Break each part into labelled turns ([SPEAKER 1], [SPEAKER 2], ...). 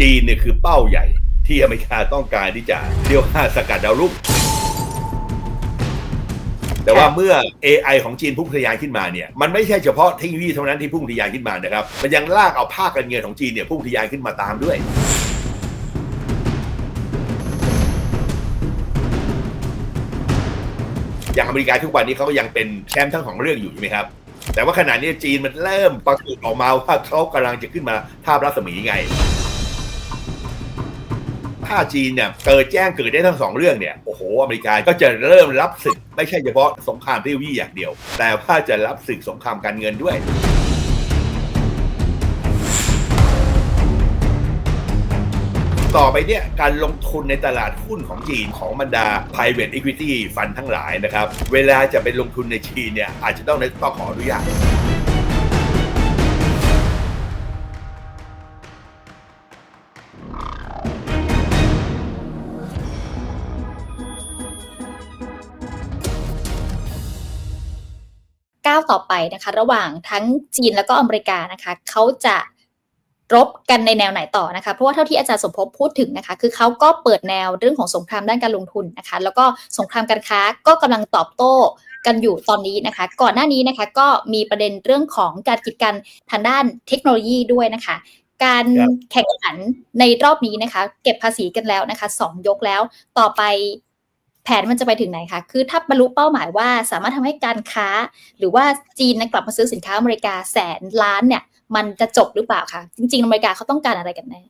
[SPEAKER 1] จีนเนี่ยคือเป้าใหญ่ ที่อเมริกาต้องการที่จะเรียกว่าสกัดดาวรุ่งแต่ว่าเมื่อ AI ของจีนพุ่งทะยานขึ้นมาเนี่ยมันไม่ใช่เฉพาะเทคโนโลยีเท่านั้นที่พุ่งทะยานขึ้นมานะครับมันยังลากเอาภาคการเงินของจีนเนี่ยพุ่งทะยานขึ้นมาตามด้วยอย่างอเมริกาทุกวันนี้เขาก็ยังเป็นแชมป์ทั้งสองเรื่องอยู่ใช่ไหมครับ แต่ว่าขณะนี้จีนมันเริ่มปรากฏออกมาว่าเขากำลังจะขึ้นมาทาบรัศมีไง ถ้าจีนเนี่ยเกิดแจ้งเกิดได้ทั้งสองเรื่องเนี่ยโอ้โหอเมริกาก็จะเริ่มรับศึกไม่ใช่เฉพาะสงครามเทคโนโลยีอย่างเดียว แต่ว่าจะรับศึกสงครามการเงินด้วยต่อไปเนี่ยการลงทุนในตลาดหุ้นของจีนของบรรดา private equity fund ทั้งหลายนะครับ เวลาจะไปลงทุนในจีนเนี่ยอาจจะต้องต้องขออนุญาต
[SPEAKER 2] นะคะ ระหว่างทั้งจีนแล้วก็อเมริกานะคะเขาจะรบกันในแนวไหนต่อนะคะ เพราะว่าเท่าที่อาจารย์สมภพพูดถึงนะคะ คือเขาก็เปิดแนวเรื่องของสงครามด้านการลงทุนนะคะ แล้วก็สงครามการค้าก็กำลังตอบโต้กันอยู่ตอนนี้นะคะ ก่อนหน้านี้นะคะก็มีประเด็นเรื่องของการกีดกันทางด้านเทคโนโลยีด้วยนะคะ การ
[SPEAKER 1] ครับ
[SPEAKER 2] แข่งขันในรอบนี้นะคะ เก็บภาษีกันแล้วนะคะสองยกแล้วต่อไป แผนมันจะไปถึงไหนคะคือถ้าบรรลุเป้าหมายว่าสามารถทำให้การค้า หรือว่าจีนนั้นกลับมาซื้อสินค้าอเมริกาแสนล้านเนี่ย มันจะจบหรือเปล่าคะจริงๆอเมริกาเขาต้องการอะไรกันแน่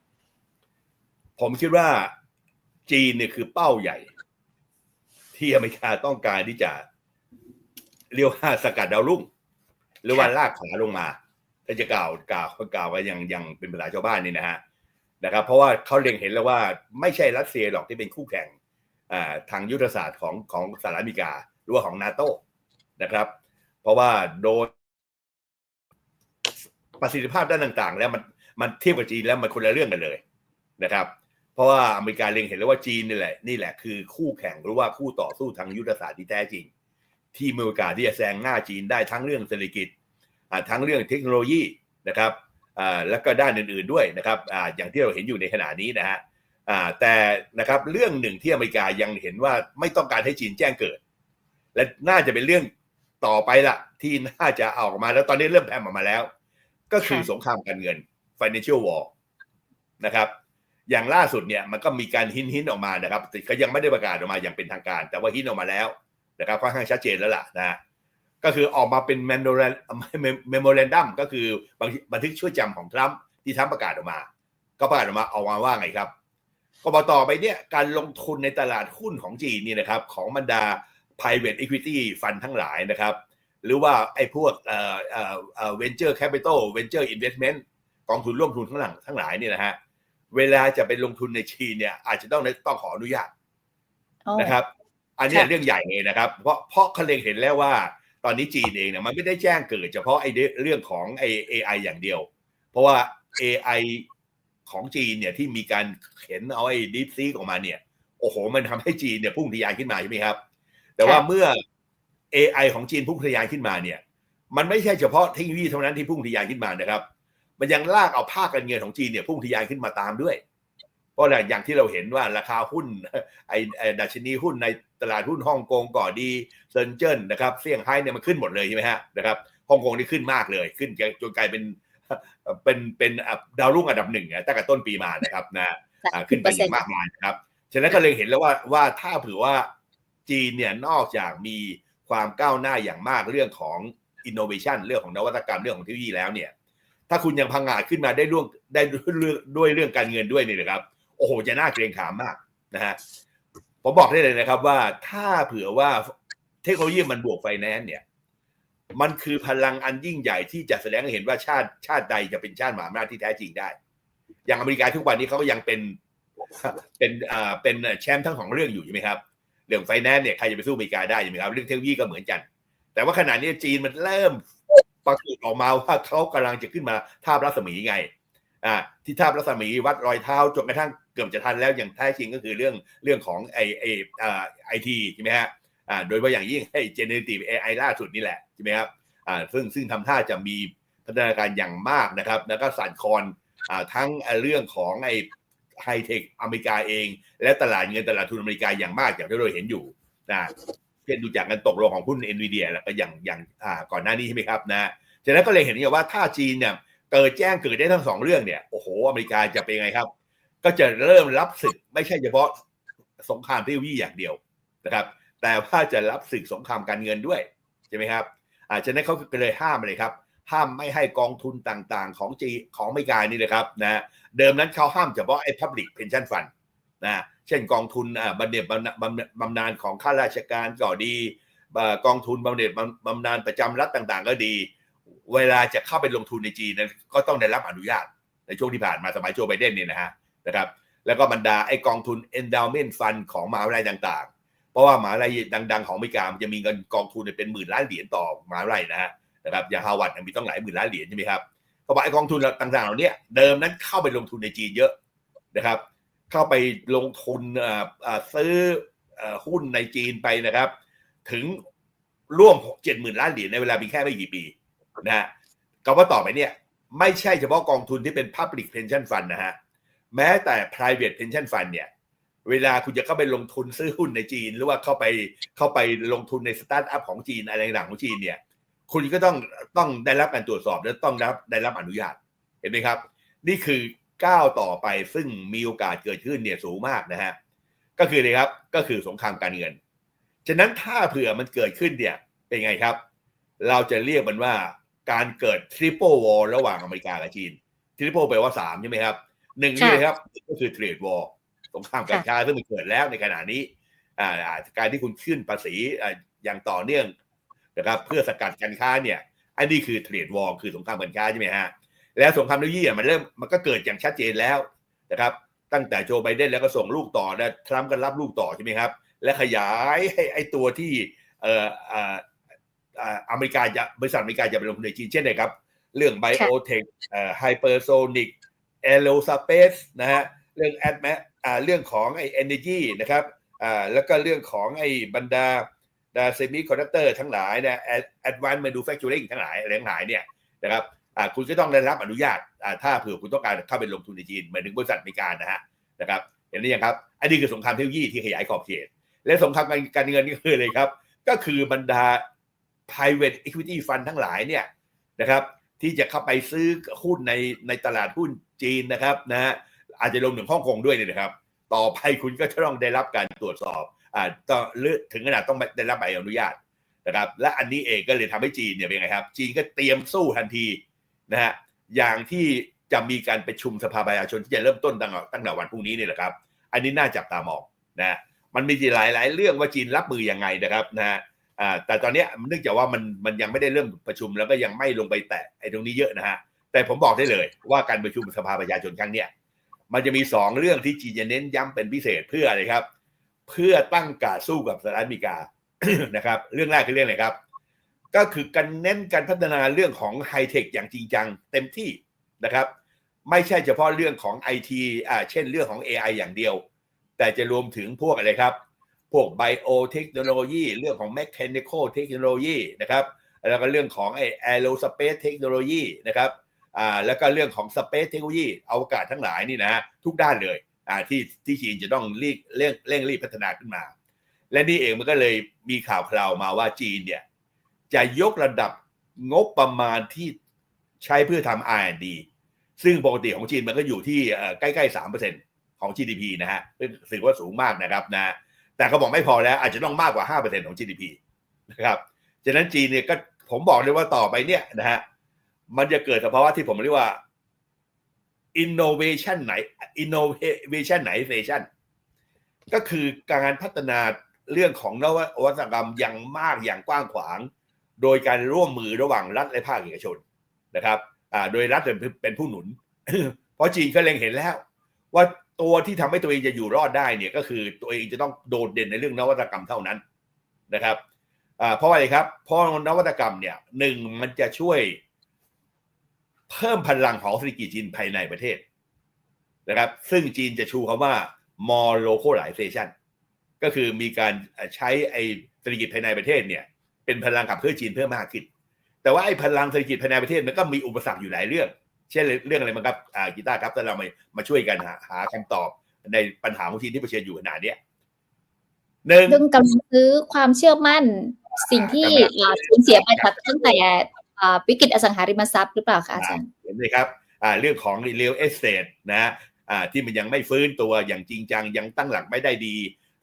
[SPEAKER 1] ผมคิดว่าจีนเนี่ยคือเป้าใหญ่ ที่อเมริกาต้องการที่จะเรียกว่าสกัดดาวรุ่ง หรือว่าลากขาลงมาถ้าจะกล่าวกล่าวกล่าวว่ายังยังเป็นภาษาชาวบ้านนี่นะฮะนะครับ เพราะว่าเขาเล็งเห็นแล้วว่าไม่ใช่รัสเซียหรอกที่เป็นคู่แข่งอ่า ทางยุทธศาสตร์ของของสหรัฐอเมริกา หรือว่าของนาโตนะครับ เพราะว่าโดยประสิทธิภาพด้านต่าง ๆ แล้วมันมันเทียบกับจีนแล้วมันคนละเรื่องกันเลยนะครับ เพราะว่าอเมริกาเล็งเห็นแล้วว่าจีนนี่แหละนี่แหละคือคู่แข่งหรือว่าคู่ต่อสู้ทางยุทธศาสตร์ที่แท้จริง ที่มีโอกาสที่จะแซงหน้าจีนได้ทั้งเรื่องเศรษฐกิจทั้งเรื่องเทคโนโลยีนะครับแล้วก็ด้านอื่นๆด้วยนะครับออย่างที่เราเห็นอยู่ในขณะนี้นะฮะ แต่นะครับเรื่องหนึ่งที่อเมริกายังเห็นว่าไม่ต้องการให้จีนแจ้งเกิด และน่าจะเป็นเรื่องต่อไปละที่น่าจะเอาออกมาแล้วตอนนี้เริ่มแพร่มออกมาแล้ว ก็คือ
[SPEAKER 2] ค่ะ
[SPEAKER 1] สงครามการเงิน financial war นะครับ อย่างล่าสุดเนี่ยมันก็มีการหินหินๆออกมานะครับแต่ก็ยังไม่ได้ประกาศออกมาอย่างเป็นทางการ แต่ว่าหินออกมาแล้วนะครับค่อนข้างชัดเจนแล้วล่ะนะฮะก็คือออกมาเป็น memorandum ก็คือบันทึกช่วยจำของทรัมป์ที่ทรัมป์ประกาศออกมา ก็ประกาศออกมาออกมาว่าไงครับ ก็บอกต่อไปเนี่ยการลงทุนในตลาดหุ้นของจีนนี่นะครับของบรรดา private equity fund ทั้งหลายนะครับ หรือว่าไอ้พวกเอ่อเอ่อเอ่อ venture capital venture investment กองทุนร่วมทุนทั้งหลังทั้งหลายเนี่ยนะฮะเวลาจะไปลงทุนในจีนเนี่ยอาจจะต้องต้องขออนุญาต
[SPEAKER 2] อ๋อ
[SPEAKER 1] นะครับ อันเนี้ย
[SPEAKER 2] ค่ะ
[SPEAKER 1] เรื่องใหญ่เลยนะครับ เพราะเพราะเขาเล็งเห็นแล้วว่า ตอนนี้จีนเองเนี่ยมันไม่ได้แจ้งเกิดเฉพาะไอ้เรื่องของไอ้ AI อย่างเดียว เพราะว่า AI ของจีนเนี่ยที่มีการเห็นเอาไอ้ Deep Seek ออกมาเนี่ย โอ้โห มันทำให้จีนเนี่ยพุ่งทะยานขึ้นมาใช่ไหมครับ แต่ว่า
[SPEAKER 2] ค่ะ
[SPEAKER 1] เมื่อ AI ของจีนพุ่งทะยานขึ้นมาเนี่ย มันไม่ใช่เฉพาะเทคโนโลยีเท่านั้นที่พุ่งทะยานขึ้นมานะครับ มันยังลากเอาภาคการเงินของจีนเนี่ยพุ่งทะยานขึ้นมาตามด้วย เพราะอะไรอย่างที่เราเห็นว่าราคาหุ้นไอ้ไอ้ดัชนีหุ้นในตลาดหุ้นฮ่องกงก่อดีเซินเจิ้นนะครับเซี่ยงไฮ้เนี่ยมันขึ้นหมดเลยใช่ไหมฮะนะครับฮ่องกงนี่ขึ้นมากเลยขึ้นจนกลายเป็น เป็นเป็นดาวรุ่งอันดับหนึ่งอะตั้งแต่ต้นปีมานะครับนะอ่าขึ้นไปอย่างมากมายนะครับฉะนั้นก็เลยเห็นแล้วว่าว่าถ้าเผื่อว่าจีนเนี่ยนอกจากมีความก้าวหน้าอย่างมากเรื่องของ innovation เรื่องของนวัตกรรมเรื่องของเทคโนโลยีแล้วเนี่ย ถ้าคุณยังพังงาดขึ้นมาได้ร่วงได้ด้วยเรื่องด้วยเรื่องการเงินด้วยเนี่ยนะครับ โอ้โหจะน่าเกรงขามมากนะฮะผมบอกได้เลยนะครับว่าถ้าเผื่อว่าเทคโนโลยีมันบวกไฟแนนซ์เนี่ย มันคือพลังอันยิ่งใหญ่ที่จะแสดงให้เห็นว่าชาติชาติใดจะเป็นชาติมหาอำนาจที่แท้จริงได้ อย่างอเมริกาทุกวันนี้เขาก็ยังเป็นเป็นอ่าเป็นแชมป์ทั้งสองเรื่องอยู่ใช่ไหมครับ เรื่องไฟแนนซ์เนี่ยใครจะไปสู้อเมริกาได้ใช่ไหมครับ เรื่องเทคโนโลยีก็เหมือนกัน แต่ว่าขณะนี้จีนมันเริ่มปรากฏออกมาว่าเขากำลังจะขึ้นมาทาบรัศมีไงอ่าที่ทาบรัศมีวัดรอยเท้าจนกระทั่งเกือบจะทันแล้วอย่างแท้จริงก็คือเรื่องเรื่องของไอไออ่าไอทีใช่ไหมฮะ อ่าโดยเฉพาะอย่างยิ่งไอ้ generative AI ล่าสุดนี่แหละใช่ไหมครับอ่าซึ่งซึ่งทำท่าจะมีพัฒนาการอย่างมากนะครับ แล้วก็สั่นคลอนอ่าทั้งเรื่องของไอ้ไฮเทคอเมริกาเอง และตลาดเงินตลาดทุนอเมริกาอย่างมากอย่างที่เราเห็นอยู่นะเช่นดูจากกันตกลงของหุ้น NVIDIA แล้วก็อย่างอย่างอ่าก่อนหน้านี้ใช่ไหมครับนะฉะนั้นก็เลยเห็นว่าถ้าจีนเนี่ยเกิดแจ้งเกิดได้ทั้งสองเรื่องเนี่ยโอ้โหอเมริกาจะเป็นไงครับ ก็จะเริ่มรับศึกไม่ใช่เฉพาะสงครามเทคโนโลยีอย่างเดียวนะครับ แต่ว่าจะรับศึกสงครามการเงินด้วยใช่ไหมครับอ่าฉะนั้นเขาก็เลยห้ามเลยครับ ห้ามไม่ให้กองทุนต่างๆ ของจีของอเมริกานี่เลยครับนะเดิมนั้นเขาห้ามเฉพาะไอ้ Public Pension Fund นะเช่นกองทุนอ่าบำเหน็จบำนาบบำนาญของข้าราชการก็ดีกองทุนบำเหน็จบำนาญประจำรัฐต่างๆ ก็ดี เวลาจะเข้าไปลงทุนในจีนนั้นก็ต้องได้รับอนุญาตในช่วงที่ผ่านมาสมัยโจไบเดนเนี่ยนะฮะนะครับแล้วก็บรรดาไอ้กองทุน endowment fund ของมหาวิทยาลัยต่างๆ ราะว่ามหาวิทยาลัยดัง ๆ ของอเมริกามันจะมีเงินกองทุนเป็นหมื่นล้านเหรียญต่อมหาวิทยาลัยนะฮะนะครับอย่างฮาวาดมีต้องหลายหมื่นล้านเหรียญใช่ไหมครับเขาบอกไอ้กองทุนต่างๆเหล่านี้เดิมนั้นเข้าไปลงทุนในจีนเยอะนะครับ เข้าไปลงทุนซื้อหุ้นในจีนไปนะครับ ถึงร่วมเจ็ดหมื่นล้านเหรียญในเวลาเพียงแค่ไม่กี่ปีนะฮะก็ว่าต่อไปเนี่ยไม่ใช่เฉพาะกองทุนที่เป็น Public Pension Fund นะฮะแม้แต่ private pension fund เนี่ย เวลาคุณจะเข้าไปลงทุนซื้อหุ้นในจีน หรือว่าเข้าไปเข้าไปลงทุนในสตาร์ทอัพของจีนอะไรต่างของจีนเนี่ยคุณก็ต้องต้องได้รับการตรวจสอบและต้องได้รับได้รับอนุญาตเห็นไหมครับ นี่คือก้าวต่อไปซึ่งมีโอกาสเกิดขึ้นเนี่ยสูงมากนะฮะก็คือเลยครับก็คือสงครามการเงิน ฉะนั้นถ้าเผื่อมันเกิดขึ้นเนี่ยเป็นไงครับ เราจะเรียกมันว่าการเกิด triple war ระหว่างอเมริกากับจีน triple แปลว่าสามใช่ไหมครับหนึ่งนี่เลยครับก็คือเทรดวอล สงครามการค้าซึ่งมันเกิดแล้วในขณะนี้อ่าอ่าการที่คุณขึ้นภาษีอ่าอย่างต่อเนื่องนะครับเพื่อสกัดการค้าเนี่ยอันนี้คือเทรดวอลคือสงครามการค้าใช่ไหมฮะแล้วสงครามเทคโนโลยีอะมันเริ่มมันก็เกิดอย่างชัดเจนแล้วนะครับตั้งแต่โจไบเดนแล้วก็ส่งลูกต่อและทรัมป์ก็รับลูกต่อใช่ไหมครับ และขยายให้ไอตัวที่เอ่ออ่าอ่าอเมริกาจะบริษัทอเมริกาจะไปลงทุนในจีนเช่นไหนครับ เรื่องไบโอเทคเอ่อไฮเปอร์โซนิกแอโรสเปซนะฮะ เรื่องแอดแมอ่าเรื่องของไอเอเนจีนะครับอ่าแล้วก็เรื่องของไอบรรดาดาเซมิคอนดักเตอร์ทั้งหลายนะแอดวานซ์มาดูแฟคชูริงทั้งหลายอะไรทั้งหลายเนี่ยนะครับอ่าคุณก็ต้องได้รับอนุญาตอ่าถ้าเผื่อคุณต้องการเข้าไปลงทุนในจีนหมายถึงบริษัทอเมริกานะฮะนะครับเห็นหรือยังครับ อันนี้คือสงครามเทคโนโลยีที่ขยายขอบเขต และสงครามการเงินนี่คืออะไรครับ ก็คือบรรดา private equity fund ทั้งหลายเนี่ยนะครับที่จะเข้าไปซื้อหุ้นในในตลาดหุ้นจีนนะครับนะฮะ อาจจะลงถึงฮ่องกงด้วยเนี่ยนะครับ ต่อไปคุณก็จะต้องได้รับการตรวจสอบอ่าต้องหรือถึงขนาดต้องได้รับใบอนุญาตนะครับ และอันนี้เองก็เลยทำให้จีนเนี่ยเป็นไงครับ จีนก็เตรียมสู้ทันทีนะฮะอย่างที่จะมีการประชุมสภาประชาชนที่จะเริ่มต้นตั้งตั้งแต่วันพรุ่งนี้เนี่ยแหละครับ อันนี้น่าจับตามองนะฮะมันมีหลายหลายเรื่องว่าจีนรับมือยังไงนะครับนะฮะแต่ตอนนี้เนื่องจากว่ามันมันยังไม่ได้เริ่มประชุมแล้วก็ยังไม่ลงไปแตะไอ้ตรงนี้เยอะนะฮะแต่ผมบอกได้เลยว่าการประชุมสภาประชาชนครั้งเนี้ย มันจะมีสองเรื่องที่จีนจะเน้นย้ำเป็นพิเศษเพื่ออะไรครับ เพื่อตั้งการสู้กับสหรัฐอเมริกานะครับ เรื่องแรกคือเรื่องอะไรครับ ก็คือการเน้นการพัฒนาเรื่องของไฮเทคอย่างจริงจังเต็มที่นะครับ ไม่ใช่เฉพาะเรื่องของไอทีอ่าเช่นเรื่องของ AI อย่างเดียว แต่จะรวมถึงพวกอะไรครับ พวกไบโอเทคโนโลยีเรื่องของ mechanical เทคโนโลยีนะครับแล้วก็เรื่องของไอแอโรสเปซเทคโนโลยีนะครับ อ่าแล้วก็เรื่องของสเปซเทคโนโลยีอวกาศทั้งหลายนี่นะฮะทุกด้านเลยอ่าที่ที่จีนจะต้องรีบเร่งเร่งรีบพัฒนาขึ้นมา และนี่เองมันก็เลยมีข่าวคราวมาว่าจีนเนี่ยจะยกระดับงบประมาณที่ใช้เพื่อทำ R&D ซึ่งปกติของจีนมันก็อยู่ที่เอ่อใกล้ๆสามเปอร์เซ็นของ GDP นะฮะซึ่งถือว่าสูงมากนะครับนะ แต่เขาบอกไม่พอแล้ว อาจจะต้องมากกว่า 5%ของ GDP นะครับ ฉะนั้นจีนเนี่ยก็ผมบอกเลยว่าต่อไปเนี่ยนะฮะ มันจะเกิดสภาวะที่ผมเรียกว่า innovation ไหน innovation ไหน station ก็คือการพัฒนาเรื่องของนวัตกรรมอย่างมากอย่างกว้างขวาง โดยการร่วมมือระหว่างรัฐและภาคเอกชนนะครับอ่าโดยรัฐเป็นเป็นผู้หนุน เพราะจีนก็เล็งเห็นแล้ว ว่าตัวที่ทำให้ตัวเองจะอยู่รอดได้เนี่ยก็คือตัวเองจะต้องโดดเด่นในเรื่องนวัตกรรมเท่านั้นนะครับอ่าเพราะอะไรครับเพราะนวัตกรรมเนี่ยหนึ่งมันจะช่วย เพิ่มพลังของเศรษฐกิจจีนภายในประเทศนะครับ ซึ่งจีนจะชูคำว่า more localization ก็คือมีการใช้ไอ้เศรษฐกิจภายในประเทศเนี่ยเป็นพลังขับเคลื่อนจีนเพิ่มมากขึ้น แต่ว่าไอ้พลังเศรษฐกิจภายในประเทศมันก็มีอุปสรรคอยู่หลายเรื่อง เช่นเรื่องอะไรบ้างครับอ่ากีตาร์ครับถ้าเรามามาช่วยกันหาหาคำตอบในปัญหาของจีนที่เผชิญอยู่ขนาดเนี้ยหนึ่ง
[SPEAKER 2] เรื่องกำลังซื้อความเชื่อมั่นสิ่งที่
[SPEAKER 1] กำลัง
[SPEAKER 2] อ่าสูญเสียไปจากตั้งแต่อ่า วิกฤตอสังหาริมทรัพย์หรือเปล่าคะอาจารย์
[SPEAKER 1] เห็นไหมครับอ่าเรื่องของ real estate นะอ่าที่มันยังไม่ฟื้นตัวอย่างจริงจังยังตั้งหลักไม่ได้ดี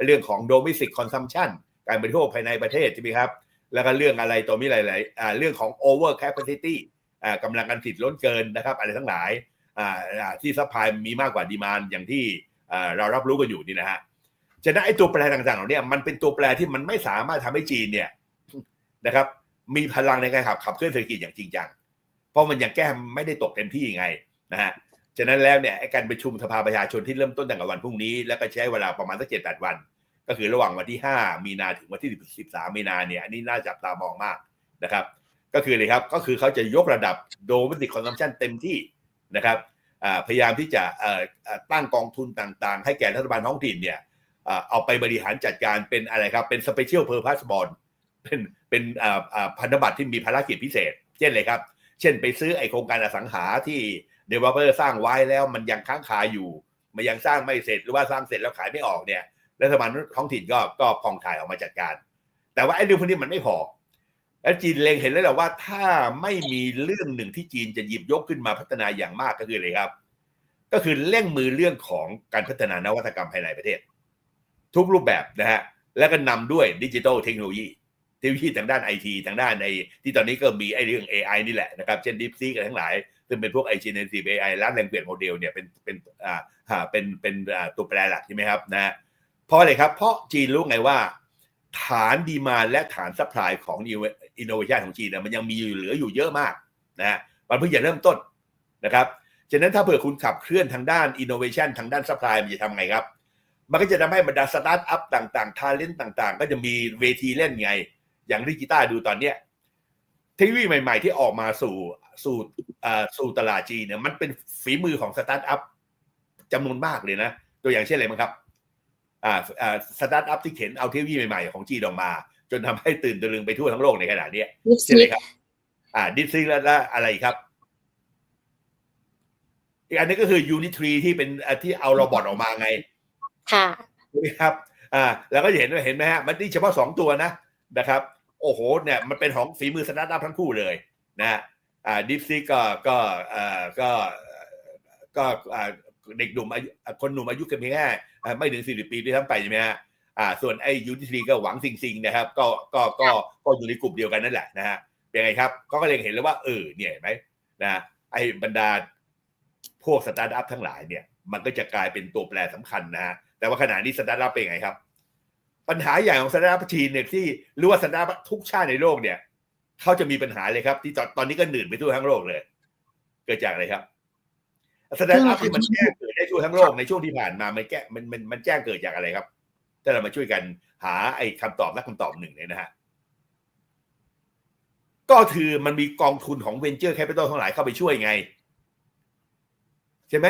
[SPEAKER 1] เรื่องของ domestic consumption การบริโภคภายในประเทศใช่ไหมครับ แล้วก็เรื่องอะไรตัวมีหลายๆอ่าเรื่องของ over capacity อ่ากำลังการผลิตล้นเกินนะครับอะไรทั้งหลายอ่าอ่าที่ซัพพลายมีมากกว่าดีมานอย่างที่อ่าเรารับรู้กันอยู่นี่นะฮะฉะนั้นไอ้ตัวแปรต่างๆเหล่านี้มันเป็นตัวแปรที่มันไม่สามารถทำให้จีนเนี่ยนะครับ มีพลังในการขับขับเคลื่อนเศรษฐกิจอย่างจริงจัง เพราะมันยังแก้ไม่ได้ตกเต็มที่ยังไงนะฮะ ฉะนั้นแล้วเนี่ยการประชุมสภาประชาชนที่เริ่มต้นตั้งแต่วันพรุ่งนี้ แล้วก็ใช้เวลาประมาณสักเจ็ดแปดวัน ก็คือระหว่างวันที่ 5 มีนาถึงวันที่ 13 มีนาเนี่ยอันนี้น่าจับตามองมากนะครับ ก็คือเลยครับก็คือเขาจะยกระดับโดมติกคอนซัมชันเต็มที่นะครับพยายามที่จะตั้งกองทุนต่างๆ ให้แก่รัฐบาลท้องถิ่นเนี่ยเอาไปบริหารจัดการเป็นอะไรครับเป็นสเปเชียลเพอร์พัสบอล เป็นเป็นอ่าอ่าพันธบัตรที่มีภารกิจพิเศษ เช่นเลยครับ เช่นไปซื้อไอโครงการอสังหาที่เดเวลอปเปอร์สร้างไว้แล้วมันยังค้างคาอยู่ มันยังสร้างไม่เสร็จหรือว่าสร้างเสร็จแล้วขายไม่ออกเนี่ยรัฐบาลท้องถิ่นก็ก็พองถ่ายออกมาจัดการ แต่ว่าไอ้เรื่องพวกนี้มันไม่พอ แล้วจีนเล็งเห็นแล้วแหละว่าถ้าไม่มีเรื่องหนึ่งที่จีนจะหยิบยกขึ้นมาพัฒนาอย่างมากก็คืออะไรครับ ก็คือเร่งมือเรื่องของการพัฒนานวัตกรรมภายในประเทศ ทุกรูปแบบนะฮะแล้วก็นำด้วยดิจิทัลเทคโนโลยี ทคโนโลยีทางด้านไอทีทางด้านในที่ตอนนี้ก็มีไอเรื่อง AI นี่แหละนะครับ เช่น DeepSeek กันทั้งหลาย ซึ่งเป็นพวก i generative AI และ language model เนี่ยเป็นเป็นอ่าอ่าเป็นเป็นอ่าตัวแปรหลักใช่ไหมครับนะเพราะอะไรครับ เพราะจีนรู้ไงว่า ฐานดีมาและฐานซัพพลายของ innovation ของจีนเนี่ยมันยังมีอยู่เหลืออยู่เยอะมากนะมันเพิ่งจะเริ่มต้นนะครับฉะนั้นถ้าเผื่อคุณขับเคลื่อนทางด้าน innovation ทางด้าน supply มันจะทำไงครับ มันก็จะทำให้บรรดาสตาร์ทอัพต่างๆทาเลนต์ต่างๆ ก็จะมีเวทีเล่นไง อย่างที่กีตาร์ดูตอนเนี้ยเทคโนโลยีใหม่ ๆ ที่ออกมาสู่สู่อ่าสู่ตลาดจีนเนี่ยมันเป็นฝีมือของสตาร์ทอัพจำนวนมากเลยนะ ตัวอย่างเช่นอะไรบ้างครับอ่าอ่าสตาร์ทอัพที่เข็นเอาเทคโนโลยีใหม่ ๆ ของจีนออกมา จนทำให้ตื่นตะลึงไปทั่วทั้งโลกในขณะเนี้ย
[SPEAKER 2] ลิป
[SPEAKER 1] ใช่ไหม
[SPEAKER 2] ซิก
[SPEAKER 1] ครับ อ่าดิสซีแล้วแล้วอะไรอีกครับอีกอันนี้ก็คือยูนิทรีที่เป็นอ่าที่เอาโรบอทออกมาไง
[SPEAKER 2] ค่ะ
[SPEAKER 1] ใช่ไหมครับ อ่า แล้วก็จะเห็นว่าเห็นไหมฮะ มันนี่เฉพาะสองตัวนะนะครับ โอ้โหเนี่ยมันเป็นของฝีมือสตาร์ทอัพทั้งคู่เลยนะฮะอ่าดิฟซีก็ก็อ่าก็ก็อ่าเด็กหนุ่มอายุคนหนุ่มอายุกันเพียงแค่อ่าไม่ถึงสี่สิบปีด้วยทั้งไปใช่ไหมฮะอ่า ส่วนไอ้ยูนิทรีก็หวังซิงซิงนะครับ ก็ก็ก็ก็อยู่ในกลุ่มเดียวกันนั่นแหละนะฮะเป็นไงครับ ก็ก็เลยเห็นแล้วว่าเออเนี่ยเห็นไหมนะไอ้บรรดาพวกสตาร์ทอัพทั้งหลายเนี่ย มันก็จะกลายเป็นตัวแปรสำคัญนะฮะแต่ว่าขณะนี้สตาร์ทอัพเป็นไงครับ ปัญหาอย่างของสตาร์ทอัพจีนเนี่ยที่รู้ว่าสตาร์ทอัพทุกชาติในโลกเนี่ยเขาจะมีปัญหาเลยครับ ที่ตอนตอนนี้ก็หนืดไปทั่วทั้งโลกเลย เกิดจากอะไรครับสตาร์ทอัพที่มันแจ้งเกิดได้ทั่วทั้งโลกในช่วงที่ผ่านมามันแก้มันมันมันแจ้งเกิดจากอะไรครับถ้าเรามาช่วยกันหาไอ้คำตอบและคำตอบหนึ่งเนี่ยนะฮะก็คือมันมีกองทุนของ Venture Capital ทั้งหลายเข้าไปช่วยไง ใช่ไหม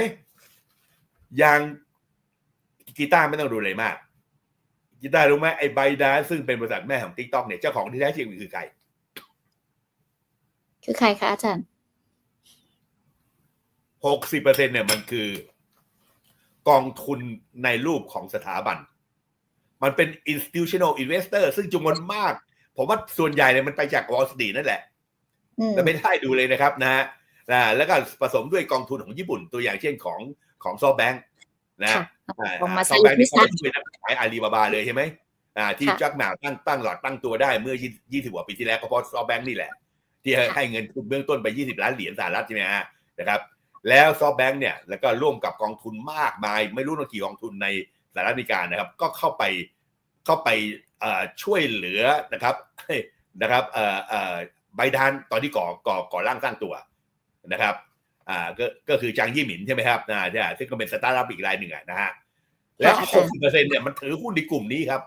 [SPEAKER 1] อย่างกีตาร์ไม่ต้องดูเลยมาก กีตาร์รู้ไหมไอ้ไบดาซึ่งเป็นบริษัทแม่ของ t ิ k t o k เนี่ยเจ้าของที่แท้จริงมันคือใคร
[SPEAKER 2] คือใครคะอาจารย์
[SPEAKER 1] หกสิบเปอร์เซ็นเนี่ยมันคือกองทุนในรูปของสถาบัน มันเป็น institutional investor ซึ่งจำนวนมาก ผมว่าส่วนใหญ่เนี่ยมันไปจาก Wall Street นั่นแหละ
[SPEAKER 2] อืม
[SPEAKER 1] แต่ไม่ได้ดูเลยนะครับนะฮะนะแล้วก็ผสมด้วยกองทุนของญี่ปุ่นตัวอย่างเช่นของของซอแบงค์ นะ
[SPEAKER 2] ค่ะ
[SPEAKER 1] อ่า
[SPEAKER 2] ออกมา
[SPEAKER 1] ซอแบงค์
[SPEAKER 2] ใส่
[SPEAKER 1] นี่เขา
[SPEAKER 2] วิสัย
[SPEAKER 1] ช่วยนักขายอาลีบาบาเลยใช่ไหมอ่าที่
[SPEAKER 2] ค่ะ
[SPEAKER 1] จักหมาตั้งตั้งหลอดตั้งตัวได้เมื่อยี่สิบกว่าปีที่แล้วก็เพราะซอแบงค์นี่แหละ ที่ให้
[SPEAKER 2] ค่ะ
[SPEAKER 1] ให้เงินทุนเบื้องต้นไป 20 ล้านเหรียญสหรัฐใช่ไหมฮะนะครับ แล้วซอฟแบงค์เนี่ยแล้วก็ร่วมกับกองทุนมากมาย ไม่รู้กี่กองทุนในสหรัฐอเมริกานะครับ ก็เข้าไปเข้าไปเอ่อช่วยเหลือนะครับนะครับเอ่อเอ่อไบดานตอนที่ก่อก่อก่อร่างสร้างตัวนะครับ อ่าก็ก็คือจางยี่หมินใช่ไหมครับนะใช่ซึ่งก็เป็นสตาร์ทอัพอีกรายหนึ่งอะนะฮะแล้ว
[SPEAKER 2] ค่ะ
[SPEAKER 1] หกสิบเปอร์เซ็นต์เนี่ยมันถือหุ้นในกลุ่มนี้ครับ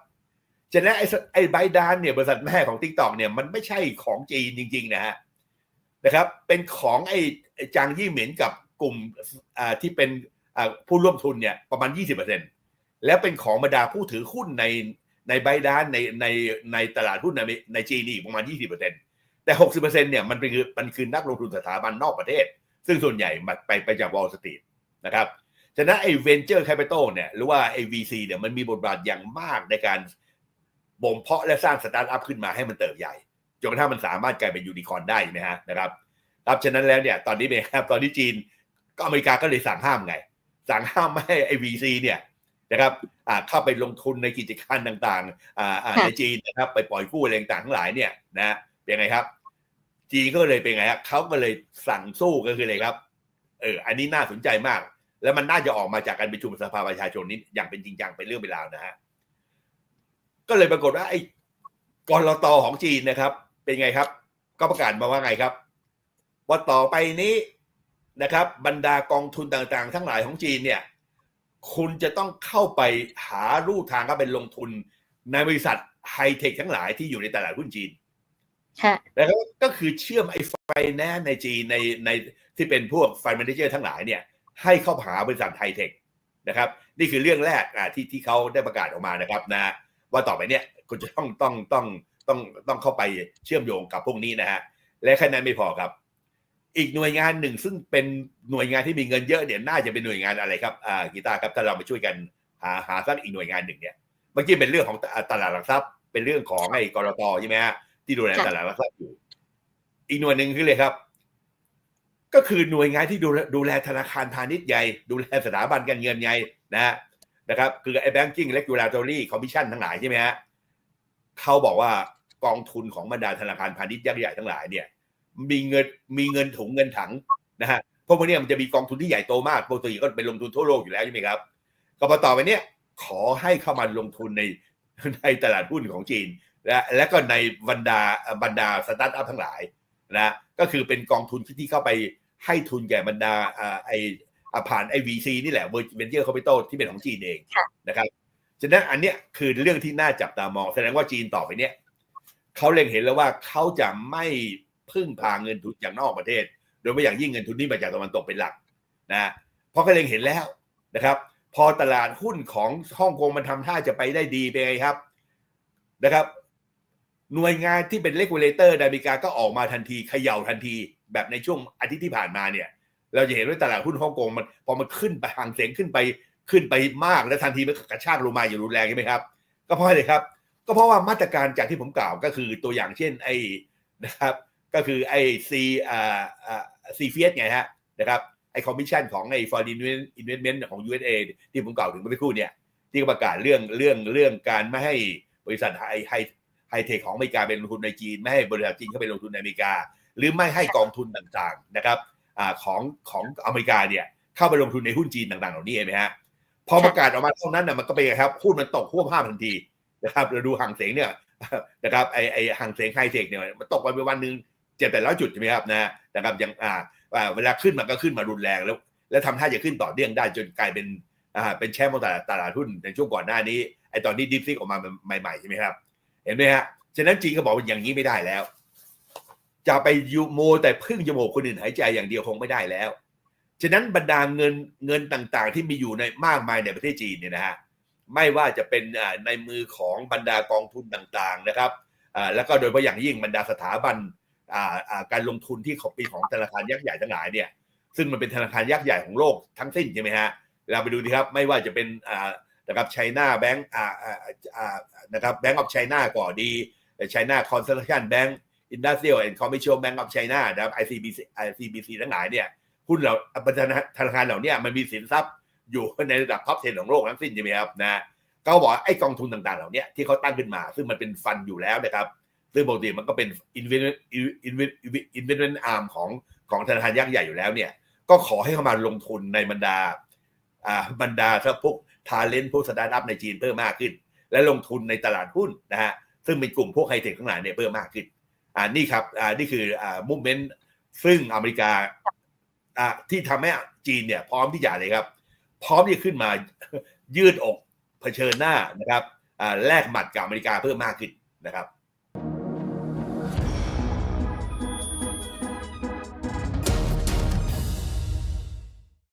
[SPEAKER 1] ฉะนั้นไอ้สไอ้ไบดานเนี่ยบริษัทแม่ของ t ิ k t o k เนี่ยมันไม่ใช่ของจีนจริง ๆ นะฮะนะครับ เป็นของไอ้ไอ้จางยี่เหม็นกับกลุ่มอ่าที่เป็นอ่าผู้ร่วมทุนเนี่ยประมาณ 20%แล้วเป็นของบรรดาผู้ถือหุ้นในในไบดานในในในตลาดหุ้นในในจีนอีกประมาณ 20%แต่ 60%เนี่ยมันเป็นคือมันคือนักลงทุนสถาบันนอกประเทศ ซึ่งส่วนใหญ่มาไปไปจาก Wall Street นะครับฉะนั้นไอ้ venture capital เนี่ยหรือว่าไอ้ VC เนี่ยมันมีบทบาทอย่างมากในการบ่มเพาะและสร้างสตาร์ทอัพขึ้นมาให้มันเติบใหญ่จนกระทั่งมันสามารถกลายเป็นยูนิคอร์นได้ไหมฮะนะครับครับฉะนั้นแล้วเนี่ยตอนนี้เป็นไงครับตอนนี้จีนก็อเมริกาก็เลยสั่งห้ามไง สั่งห้ามไม่ให้ไอ้ VC เนี่ยนะครับอ่าเข้าไปลงทุนในกิจการต่างๆอ่าอ่า
[SPEAKER 2] ค่ะ
[SPEAKER 1] ในจีนนะครับ ไปปล่อยกู้อะไรต่างๆทั้งหลายเนี่ยนะเป็นไงครับ จีนก็เลยเป็นไงครับเขาก็เลยสั่งสู้ก็คืออะไรครับ เออ อันนี้น่าสนใจมาก แล้วมันน่าจะออกมาจากการประชุมสภาประชาชนนี้อย่างเป็นจริงจังเป็นเรื่องเป็นราวนะฮะก็เลยปรากฏว่าไอ้กรตของจีนนะครับ เป็นไงครับ ก็ประกาศมาว่าไงครับ ว่าต่อไปนี้นะครับ บรรดากองทุนต่างๆ ทั้งหลายของจีนเนี่ย คุณจะต้องเข้าไปหาลู่ทางเข้าไปลงทุนในบริษัทไฮเทคทั้งหลายที่อยู่ในตลาดหุ้นจีน แล้วก็คือเชื่อมไอ้ไฟแนนซ์ในจีนในในที่เป็นพวกไฟแมนเจอร์ทั้งหลายเนี่ยให้เข้าหาบริษัทไฮเทคนะครับนี่คือเรื่องแรกอ่าที่ที่เขาได้ประกาศออกมานะครับนะว่าต่อไปเนี่ยคุณจะต้องต้องต้องต้องต้องเข้าไปเชื่อมโยงกับพวกนี้นะฮะและแค่นั้นไม่พอครับ อีกหน่วยงานหนึ่งซึ่งเป็นหน่วยงานที่มีเงินเยอะเนี่ยน่าจะเป็นหน่วยงานอะไรครับอ่ากีตาร์ครับถ้าเรามาช่วยกันหาหาสักอีกหน่วยงานหนึ่งเนี่ยเมื่อกี้เป็นเรื่องของตตลาดหลักทรัพย์เป็นเรื่องของไอ้กรตใช่ไหมฮะ ที่ดูแล
[SPEAKER 2] ค่ะ
[SPEAKER 1] ตลาดหลักทรัพย์อยู่ อีกหน่วยหนึ่งคือเลยครับ ก็คือหน่วยงานที่ดูแลดูแลธนาคารพาณิชย์ใหญ่ ดูแลสถาบันการเงินใหญ่นะฮะนะครับคือไอ้ banking regulatory commission ทั้งหลายใช่ไหมฮะเขาบอกว่ากองทุนของบรรดาธนาคารพาณิชย์ยักษ์ใหญ่ทั้งหลายเนี่ย มีเงินมีเงินถุงเงินถังนะฮะเพราะพวกเนี้ยมันจะมีกองทุนที่ใหญ่โตมากปกติก็เป็นลงทุนทั่วโลกอยู่แล้วใช่ไหมครับก็พอต่อไปเนี้ยขอให้เข้ามาลงทุนในในตลาดหุ้นของจีน และและก็ในบรรดาบรรดาสตาร์ทอัพทั้งหลายนะก็คือเป็นกองทุนที่ที่เข้าไปให้ทุนแก่บรรดาอ่าไออ่าผ่านไอวีซีนี่แหละเวอร์จิเจอร์คาปิตอลที่เป็นของจีนเอง
[SPEAKER 2] ค่ะ
[SPEAKER 1] นะครับฉะนั้นอันเนี้ยคือเรื่องที่น่าจับตามอง แสดงว่าจีนต่อไปเนี้ยเขาเล็งเห็นแล้วว่าเขาจะไม่พึ่งพาเงินทุนจากนอกประเทศ โดยไม่อย่างยิ่งเงินทุนที่มาจากตะวันตกเป็นหลักนะเพราะเขาเล็งเห็นแล้วนะครับ พอตลาดหุ้นของฮ่องกงมันทำท่าจะไปได้ดีเป็นไงครับนะครับ หน่วยงานที่เป็นเลกูเลเตอร์ในอเมริกาก็ออกมาทันทีเขย่าทันที แบบในช่วงอาทิตย์ที่ผ่านมาเนี่ย เราจะเห็นว่าตลาดหุ้นฮ่องกงมันพอมันขึ้นไปห่างเสียงขึ้นไปขึ้นไปมากแล้วทันทีมันกระชากลงมาอย่างรุนแรงใช่ไหมครับ ก็เพราะอะไรครับ ก็เพราะว่ามาตรการจากที่ผมกล่าวก็คือตัวอย่างเช่นไอ้นะครับ ก็คือไอ้ซีอ่าอ่าซีเฟียสไงฮะนะครับไอ้คอมมิชชั่นของไอ้ foreign investment ของ USA ที่ผมกล่าวถึงเมื่อสักครู่เนี่ยที่ประกาศเรื่องเรื่องเรื่องการไม่ให้บริษัทไฮ ไฮเทคของอเมริกาไปลงทุนในจีน ไม่ให้บริษัทจีนเข้าไปลงทุนในอเมริกา หรือไม่ให้กองทุนต่างๆนะครับอของของอเมริกาเนี่ยเข้าไปลงทุนในหุ้นจีนต่างๆเหล่านี้เห็นไหมฮะพอประกาศออกมาเท่านั้นนะมันก็เป็นครับหุ้นมันตกหัวภาพทันทีนะครับเราดูห่างเสียงเนี่ยนะครับไอไอห่างเสียงไฮเทคเนี่ยมันตกไปวันหนึ่งเจ็ดแปดร้อยจุดใช่ไหมครับนะนะครับยังอ่าอ่าเวลาขึ้นมันก็ขึ้นมารุนแรงแล้ว แล้วทำท่าจะขึ้นต่อเนื่องได้จนกลายเป็นอ่าเป็นแชมป์ของตลาดตลาดหุ้นในช่วงก่อนหน้านี้ไอตอนนี้ดิฟซิกออกมาใหม่ๆใช่ไหมครับ เห็นไหมฮะ ฉะนั้นจีนก็บอกว่าอย่างนี้ไม่ได้แล้ว จะไปยูโมแต่พึ่งจมูกคนอื่นหายใจอย่างเดียวคงไม่ได้แล้ว ฉะนั้นบรรดาเงินเงินต่างๆ ที่มีอยู่ในมากมายในประเทศจีนเนี่ยนะฮะ ไม่ว่าจะเป็นในมือของบรรดากองทุนต่างๆนะครับแล้วก็โดยเฉพาะอย่างยิ่งบรรดาสถาบันการลงทุนที่ของปีของธนาคารยักษ์ใหญ่ทั้งหลายเนี่ยซึ่งมันเป็นธนาคารยักษ์ใหญ่ของโลกทั้งสิ้นใช่ไหมฮะเราไปดูดีครับ ไม่ว่าจะเป็นอ นะครับไชน่าแบงก์อ่าอ่าอ่านะครับแบงก์ออฟไชน่าก่อดีไชน่าคอนซัลทันแบงก์อินดัสเทรียลแอนด์คอมเมอร์เชียลแบงก์ออฟไชน่านะครับ ICBC ICBC ทั้งหลายเนี่ยหุ้นเราธนาคารเหล่านี้มันมีสินทรัพย์อยู่ในระดับท็อป10ของโลกทั้งสิ้นใช่ไหมครับนะก็บอกไอ้กองทุนต่างๆ เหล่านี้ที่เขาตั้งขึ้นมา ซึ่งมันเป็นฟันอยู่แล้วนะครับ ซึ่งปกติมันก็เป็น investment investment investment arm ของของธนาคารยักษ์ใหญ่อยู่แล้วเนี่ย ก็ขอให้เข้ามาลงทุนในบรรดาอ่าบรรดาพวก ทาเลนต์พวกสตาร์ทอัพในจีนเพิ่มมากขึ้น และลงทุนในตลาดหุ้นนะฮะซึ่งเป็นกลุ่มพวกไฮเทคทั้งหลายเนี่ยเพิ่มมากขึ้นอ่านี่ครับอ่านี่คืออ่ามุมเมนต์ซึ่งอเมริกาอ่าที่ทำให้จีนเนี่ยพร้อมที่จะเลยครับ พร้อมที่จะขึ้นมายืดอกเผชิญหน้านะครับอ่าแลกหมัดกับอเมริกาเพิ่มมากขึ้นนะครับ